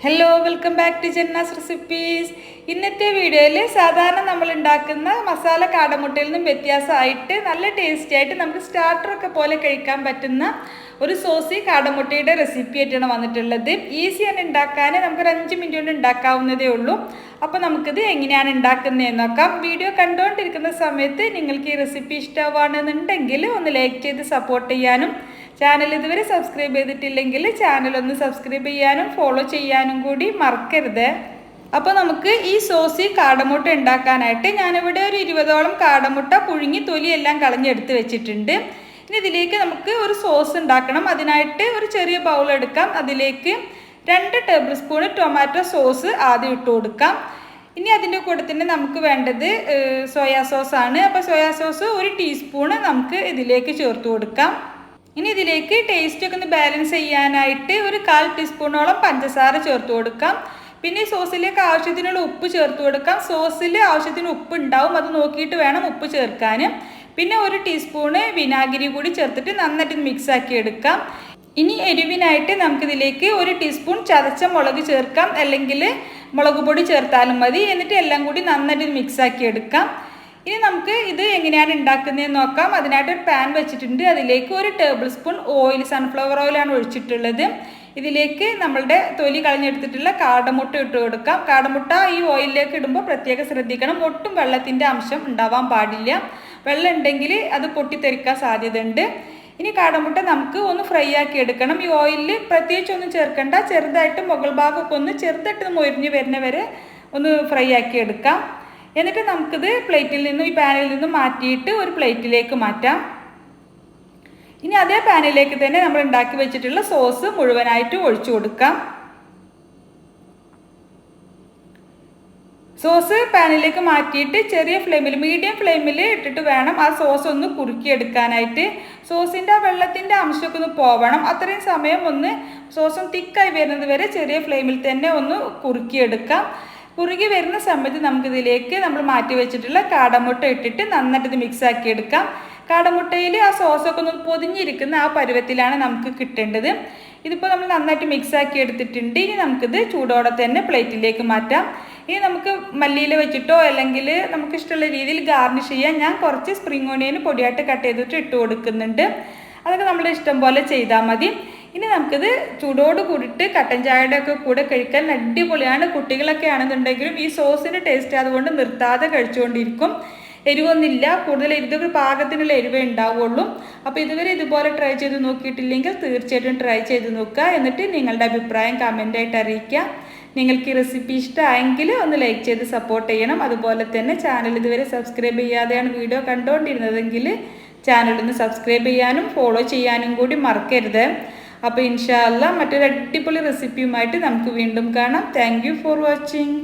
Hello welcome back to Janna's recipes ഇന്നത്തെ വീഡിയോയിൽ സാധാരണ നമ്മൾ ഉണ്ടാക്കുന്ന മസാല കാടമുട്ടയിൽ നിന്നും വ്യത്യാസമായിട്ട് നല്ല ടേസ്റ്റി ആയിട്ട് നമുക്ക് സ്റ്റാർട്ടറൊക്കെ പോലെ കഴിക്കാൻ പറ്റുന്ന ഒരു സോസി കാടമുട്ടയുടെ റെസിപ്പി ആയിട്ടാണ് വന്നിട്ടുള്ളത്. ഈസി ഈസിയാണ് ഉണ്ടാക്കാൻ നമുക്കൊരു അഞ്ച് മിനിറ്റ് കൊണ്ട് ഉണ്ടാക്കാവുന്നതേ ഉള്ളൂ. അപ്പോൾ നമുക്കിത് എങ്ങനെയാണ് ഉണ്ടാക്കുന്നതെന്ന് നോക്കാം. വീഡിയോ കണ്ടുകൊണ്ടിരിക്കുന്ന സമയത്ത് നിങ്ങൾക്ക് ഈ റെസിപ്പി ഇഷ്ടമാണെന്നുണ്ടെങ്കിൽ ഒന്ന് ലൈക്ക് ചെയ്ത് സപ്പോർട്ട് ചെയ്യാനും ചാനൽ ഇതുവരെ സബ്സ്ക്രൈബ് ചെയ്തിട്ടില്ലെങ്കിൽ ചാനൽ ഒന്ന് സബ്സ്ക്രൈബ് ചെയ്യാനും ഫോളോ ചെയ്യാനും കൂടി മറക്കരുത്. അപ്പോൾ നമുക്ക് ഈ സോസി കാടമുട്ട ഉണ്ടാക്കാനായിട്ട് ഞാനിവിടെ ഒരു ഇരുപതോളം കാടമുട്ട പുഴുങ്ങി തൊലിയെല്ലാം കളഞ്ഞെടുത്ത് വെച്ചിട്ടുണ്ട്. ഇനി ഇതിലേക്ക് നമുക്ക് ഒരു സോസ് ഉണ്ടാക്കണം. അതിനായിട്ട് ഒരു ചെറിയ ബൗൾ എടുക്കാം. അതിലേക്ക് രണ്ട് ടേബിൾ സ്പൂൺ ടൊമാറ്റോ സോസ് ആദ്യം ഇട്ട് കൊടുക്കാം. ഇനി അതിന്റെ കൂടെ തന്നെ നമുക്ക് വേണ്ടത് സോയാ സോസാണ് അപ്പോൾ സോയാ സോസ് ഒരു ടീസ്പൂണ് നമുക്ക് ഇതിലേക്ക് ചേർത്ത് കൊടുക്കാം. ഇനി ഇതിലേക്ക് ടേസ്റ്റ് ഒക്കെ ഒന്ന് ബാലൻസ് ചെയ്യാനായിട്ട് ഒരു കാൽ ടീസ്പൂണോളം പഞ്ചസാര ചേർത്ത് കൊടുക്കാം. പിന്നെ സോസിലേക്ക് ആവശ്യത്തിനുള്ള ഉപ്പ് ചേർത്ത് കൊടുക്കാം. സോസിൽ ആവശ്യത്തിന് ഉപ്പ് ഉണ്ടാവും. അത് നോക്കിയിട്ട് വേണം ഉപ്പ് ചേർക്കാൻ പിന്നെ ഒരു ടീസ്പൂണ് വിനാഗിരി കൂടി ചേർത്തിട്ട് നന്നായിട്ട് മിക്സ് ആക്കി എടുക്കാം. ഇനി എരിവിനായിട്ട് നമുക്കിതിലേക്ക് ഒരു ടീസ്പൂൺ ചതച്ച മുളക് ചേർക്കാം. അല്ലെങ്കിൽ മുളക് പൊടി ചേർത്താലും മതി. എന്നിട്ട് എല്ലാം കൂടി നന്നായിട്ട് മിക്സ് ആക്കി എടുക്കാം. ഇനി നമുക്ക് ഇത് എങ്ങനെയാണ് ഉണ്ടാക്കുന്നതെന്ന് നോക്കാം. അതിനായിട്ട് ഒരു പാൻ വെച്ചിട്ടുണ്ട്. അതിലേക്ക് ഒരു ടേബിൾ സ്പൂൺ ഓയിൽ സൺഫ്ലവർ ഓയിലാണ് ഒഴിച്ചിട്ടുള്ളത്. ഇതിലേക്ക് നമ്മളുടെ തൊലി കളഞ്ഞെടുത്തിട്ടുള്ള കാടമുട്ട ഇട്ട് കൊടുക്കാം. കാടമുട്ട ഈ ഓയിലിലേക്ക് ഇടുമ്പോൾ പ്രത്യേകം ശ്രദ്ധിക്കണം. ഒട്ടും വെള്ളത്തിന്റെ അംശം ഉണ്ടാവാൻ പാടില്ല. വെള്ളം ഉണ്ടെങ്കിൽ അത് പൊട്ടിത്തെറിക്കാൻ സാധ്യതയുണ്ട്. ഇനി കാടമുട്ട നമുക്ക് ഒന്ന് ഫ്രൈ ആക്കി എടുക്കണം. ഈ ഓയിലിൽ പ്രത്യേകിച്ച് ഒന്നും ചേർക്കണ്ട. ചെറുതായിട്ട് മുകൾ ഭാഗമൊക്കെ ഒന്ന് ചെറുതായിട്ട് മൊരിഞ്ഞ് വരുന്ന വരെ ഒന്ന് ഫ്രൈ ആക്കി എടുക്കാം. എന്നിട്ട് നമുക്കിത് പ്ലേറ്റിൽ നിന്നും ഈ പാനിൽ നിന്നും മാറ്റിയിട്ട് ഒരു പ്ലേറ്റിലേക്ക് മാറ്റാം. ഇനി അതേ പാനിലേക്ക് തന്നെ നമ്മൾ ഉണ്ടാക്കി വെച്ചിട്ടുള്ള സോസ് മുഴുവനായിട്ട് ഒഴിച്ചു കൊടുക്കാം. സോസ് പാനിലേക്ക് മാറ്റിയിട്ട് ചെറിയ ഫ്ലെയിമിൽ മീഡിയം ഫ്ലെയിമിൽ ഇട്ടിട്ട് വേണം ആ സോസ് ഒന്ന് കുറുക്കിയെടുക്കാനായിട്ട്. സോസിന്റെ ആ വെള്ളത്തിന്റെ അംശമൊക്കെ ഒന്ന് പോവണം. അത്രയും സമയം ഒന്ന് സോസും തിക്കായി വരുന്നത് വരെ ചെറിയ ഫ്ലെയിമിൽ തന്നെ ഒന്ന് കുറുക്കിയെടുക്കാം. കുറുകി വരുന്ന സമയത്ത് നമുക്കിതിലേക്ക് നമ്മൾ മാറ്റി വെച്ചിട്ടുള്ള കാടമുട്ട ഇട്ടിട്ട് നന്നായിട്ട് ഇത് മിക്സ് ആക്കി എടുക്കാം. കാടമുട്ടയിൽ ആ സോസൊക്കെ ഒന്ന് പൊതിഞ്ഞിരിക്കുന്ന ആ പരുവത്തിലാണ് നമുക്ക് കിട്ടേണ്ടത്. ഇതിപ്പോൾ നമ്മൾ നന്നായിട്ട് മിക്സ് ആക്കി എടുത്തിട്ടുണ്ട്. ഇനി നമുക്കിത് ചൂടോടെ തന്നെ പ്ലേറ്റിലേക്ക് മാറ്റാം. ഇനി നമുക്ക് മല്ലിയിൽ വെച്ചിട്ടോ അല്ലെങ്കിൽ നമുക്ക് ഇഷ്ടമുള്ള രീതിയിൽ ഗാർണിഷ് ചെയ്യാൻ ഞാൻ കുറച്ച് സ്പ്രിംഗ് ഓണിയൻ പൊടിയായിട്ട് കട്ട് ചെയ്തിട്ട് ഇട്ട് കൊടുക്കുന്നുണ്ട്. അതൊക്കെ നമ്മുടെ ഇഷ്ടം പോലെ ചെയ്താൽ മതി. ഇനി നമുക്കിത് ചൂടോട് കൂടിയിട്ട് കട്ടൻ ചായയുടെ ഒക്കെ കൂടെ കഴിക്കാൻ അടിപൊളിയാണ്. കുട്ടികളൊക്കെ ആണെന്നുണ്ടെങ്കിലും ഈ സോസിന്റെ ടേസ്റ്റ് അതുകൊണ്ട് നിർത്താതെ കഴിച്ചുകൊണ്ടിരിക്കും. എരിവൊന്നുമില്ല. കൂടുതൽ ഇതൊരു പാകത്തിനുള്ള എരിവേ ഉണ്ടാവുള്ളൂ. അപ്പോൾ ഇതുവരെ ഇതുപോലെ ട്രൈ ചെയ്ത് നോക്കിയിട്ടില്ലെങ്കിൽ തീർച്ചയായിട്ടും ട്രൈ ചെയ്ത് നോക്കുക. എന്നിട്ട് നിങ്ങളുടെ അഭിപ്രായം കമന്റായിട്ട് അറിയിക്കുക. നിങ്ങൾക്ക് ഈ റെസിപ്പി ഇഷ്ടമായെങ്കിൽ ഒന്ന് ലൈക്ക് ചെയ്ത് സപ്പോർട്ട് ചെയ്യണം. അതുപോലെ തന്നെ ചാനൽ ഇതുവരെ സബ്സ്ക്രൈബ് ചെയ്യാതെയാണ് വീഡിയോ കണ്ടുകൊണ്ടിരുന്നതെങ്കിൽ ചാനലൊന്ന് സബ്സ്ക്രൈബ് ചെയ്യാനും ഫോളോ ചെയ്യാനും കൂടി മറക്കരുത്. അപ്പോൾ ഇൻഷാല്ല മറ്റൊരു അടിപൊളി റെസിപ്പിയുമായിട്ട് നമുക്ക് വീണ്ടും കാണാം. Thank for watching